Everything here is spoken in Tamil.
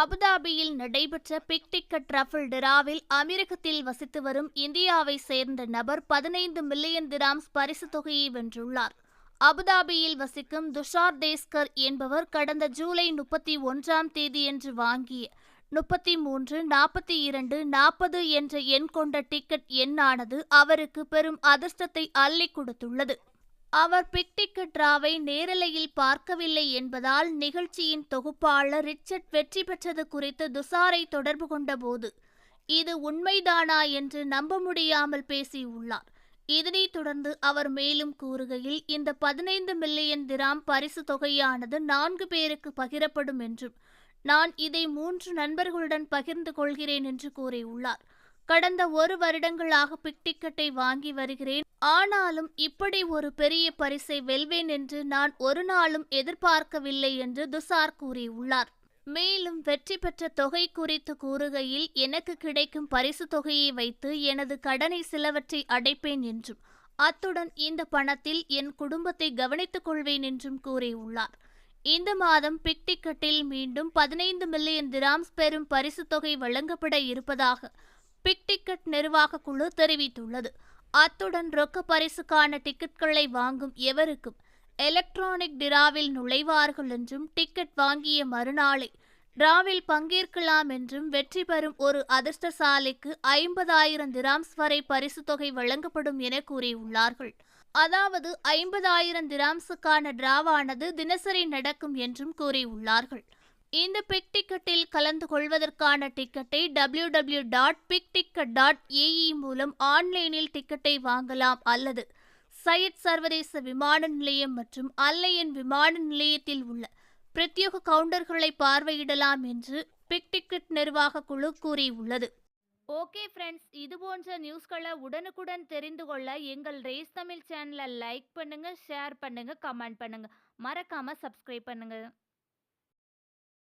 அபுதாபியில் நடைபெற்ற பிக் டிக்கெட் ரஃபிள் டிராவில் அமீரகத்தில் வசித்து வரும் இந்தியாவை சேர்ந்த நபர் பதினைந்து மில்லியன் திராம்ஸ் பரிசு தொகையை வென்றுள்ளார். அபுதாபியில் வசிக்கும் துஷார் தேஸ்கர் என்பவர் கடந்த ஜூலை முப்பத்தி ஒன்றாம் தேதியன்று வாங்கிய முப்பத்தி மூன்று நாற்பத்தி இரண்டு நாற்பது என்ற எண் கொண்ட டிக்கெட் எண்ணானது அவருக்கு பெரும் அதிர்ஷ்டத்தை அள்ளி கொடுத்துள்ளது. அவர் பிக் டிக்கெட் டிராவை நேரலையில் பார்க்கவில்லை என்பதால் நிகழ்ச்சியின் தொகுப்பாளர் ரிச்சர்ட் வெற்றி பெற்றது குறித்து துசாரை தொடர்பு கொண்டபோது இது உண்மைதானா? என்று நம்ப முடியாமல் பேசியுள்ளார். இதனைத் தொடர்ந்து அவர் மேலும் கூறுகையில் இந்த பதினைந்து மில்லியன் திராம் பரிசு தொகையானது நான்கு பேருக்கு பகிரப்படும் என்றும் நான் இதை மூன்று நண்பர்களுடன் பகிர்ந்து கொள்கிறேன் என்று கூறியுள்ளார். கடந்த ஒரு வருடங்களாக பிக் டிக்கெட்டை வாங்கி வருகிறேன். ஆனாலும் இப்படி ஒரு பெரிய பரிசை வெல்வேன் என்று நான் ஒரு நாளும் எதிர்பார்க்கவில்லை என்று துசார் கூறியுள்ளார். மேலும் வெற்றி பெற்ற தொகை குறித்து கூறுகையில் எனக்கு கிடைக்கும் பரிசு தொகையை வைத்து எனது கடனை சிலவற்றை அடைப்பேன் என்றும் அத்துடன் இந்த பணத்தில் என் குடும்பத்தை கவனித்துக் கொள்வேன் என்றும் கூறியுள்ளார். இந்த மாதம் பிக் டிக்கெட்டில் மீண்டும் பதினைந்து மில்லியன் திராம்ஸ் பெறும் பரிசு தொகை வழங்கப்பட இருப்பதாக பிக் டிக்கெட் நிர்வாக குழு தெரிவித்துள்ளது. அத்துடன் ரொக்க பரிசுக்கான டிக்கெட்களை வாங்கும் எவருக்கும் எலக்ட்ரானிக் டிராவில் நுழைவார்கள் என்றும் டிக்கெட் வாங்கிய மறுநாளை டிராவில் பங்கேற்கலாம் என்றும் வெற்றி பெறும் ஒரு அதிர்ஷ்டசாலிக்கு ஐம்பதாயிரம் திராம்ஸ் வரை பரிசு தொகை வழங்கப்படும் என கூறியுள்ளார்கள். அதாவது ஐம்பதாயிரம் திராம்ஸுக்கான டிராவானது தினசரி நடக்கும் என்றும் கூறியுள்ளார்கள். இந்த பிக் டிக்கெட்டில் கலந்து கொள்வதற்கான டிக்கெட்டை W W dot Big Ticket dot A E மூலம் ஆன்லைனில் டிக்கெட்டை வாங்கலாம் அல்லது சையத் சர்வதேச விமான நிலையம் மற்றும் அல்லையன் விமான நிலையத்தில் உள்ள பிரத்யேக கவுண்டர்களை பார்வையிடலாம் என்று பிக் டிக்கெட் நிர்வாக குழு கூறியுள்ளது. ஓகே ஃப்ரெண்ட்ஸ் இது போன்ற நியூஸ்களை உடனுக்குடன் தெரிந்து கொள்ள எங்கள் ரேஸ் தமிழ் சேனலை லைக் பண்ணுங்கள் ஷேர் பண்ணுங்கள் கமெண்ட் பண்ணுங்கள் மறக்காமல் சப்ஸ்கிரைப் பண்ணுங்கள்